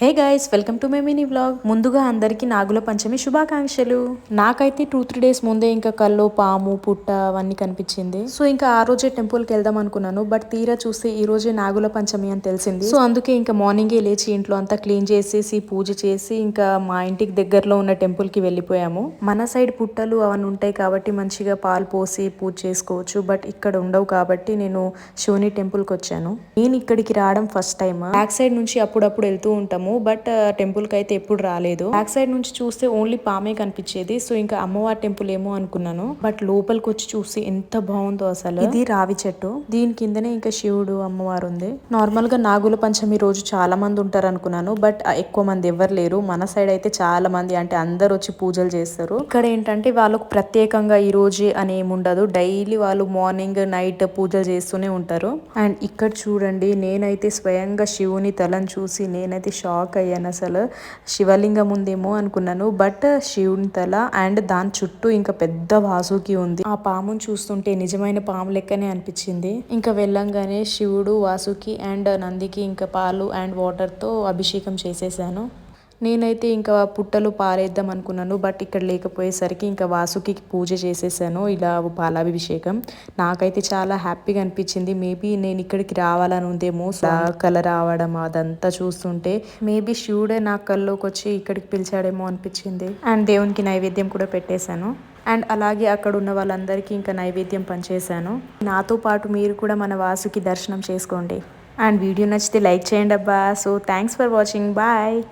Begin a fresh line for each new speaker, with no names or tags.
Hey guys welcome to my mini vlog. ముందుగా అందరికీ నాగుల పంచమి శుభాకాంక్షలు. నాకైతే టూ త్రీ డేస్ ముందే ఇంకా కల్లో పాము పుట్ట అవన్నీ కనిపించింది. సో ఇంకా ఆ రోజే టెంపుల్కి వెళ్దాం అనుకున్నాను బట్ తీరా చూస్తే ఈ రోజే నాగుల పంచమి అని తెలిసింది. సో అందుకే ఇంకా మార్నింగే లేచి ఇంట్లో అంతా క్లీన్ చేసేసి పూజ చేసి ఇంకా మా ఇంటికి దగ్గరలో ఉన్న టెంపుల్కి వెళ్ళిపోయాము. మన సైడ్ పుట్టలు అవన్నీ ఉంటాయి కాబట్టి మంచిగా పాలు పోసి పూజ చేసుకోవచ్చు బట్ ఇక్కడ ఉండవు కాబట్టి నేను శివుని టెంపుల్కి వచ్చాను. నేను ఇక్కడికి రావడం ఫస్ట్ టైం బ్యాక్ సైడ్ నుంచి అప్పుడప్పుడు వెళ్తూ ఉంటాము. బట్ టెంపుల్కి అయితే ఎప్పుడు రాలేదు. బ్యాక్ సైడ్ నుంచి చూస్తే ఓన్లీ పామే కనిపించేది సో ఇంకా అమ్మవారి టెంపుల్ ఏమో అనుకున్నాను. బట్ లోపలికి వచ్చి చూసి ఎంత బాగుందో అసలు. ఇది రావి చెట్టు. దీని కిందనే ఇంకా శివుడు అమ్మవారు ఉంది. నార్మల్గా నాగుల పంచమి రోజు చాలా మంది ఉంటారు అనుకున్నాను బట్ uh, ఎక్కువ మంది ఎవరు లేరు. మన సైడ్ అయితే చాలా మంది అంటే అందరు వచ్చి పూజలు చేస్తారు. ఇక్కడ ఏంటంటే వాళ్ళకు ప్రత్యేకంగా ఈ రోజు అని ఏమి ఉండదు. డైలీ వాళ్ళు మార్నింగ్ నైట్ పూజలు చేస్తూనే ఉంటారు. అండ్ ఇక్కడ చూడండి నేనైతే స్వయంగా శివుని తలను చూసి నేనైతే షాక్ అయ్యాను అసలు. శివలింగం ఉందేమో అనుకున్నాను. బట్ శివుని తల అండ్ దాని చుట్టూ ఇంకా పెద్ద వాసుకి ఉంది. ఆ పాముని చూస్తుంటే నిజమైన పాము లెక్కనే అనిపించింది. ఇంకా వెళ్ళంగానే శివుడు వాసుకి అండ్ నందికి ఇంకా పాలు అండ్ వాటర్తో అభిషేకం చేసేసాను. నేనైతే ఇంకా పుట్టలు పారేద్దాం అనుకున్నాను బట్ ఇక్కడ లేకపోయేసరికి ఇంకా వాసుకి పూజ చేసేసాను ఇలా పాలాభిషేకం నాకైతే చాలా హ్యాపీగా అనిపించింది. మేబీ నేను ఇక్కడికి రావాలని ఉందేమో కలర్ రావడం అదంతా చూస్తుంటే మేబీ శివుడే నా కల్లోకి వచ్చి ఇక్కడికి పిలిచాడేమో అనిపించింది. అండ్ దేవునికి నైవేద్యం కూడా పెట్టేశాను. అండ్ అలాగే అక్కడ ఉన్న వాళ్ళందరికీ ఇంకా నైవేద్యం పనిచేశాను నాతో పాటు మీరు కూడా మన వాసుకి దర్శనం చేసుకోండి. అండ్ వీడియో నచ్చితే లైక్ చేయండి అబ్బా. So thanks for watching. Bye.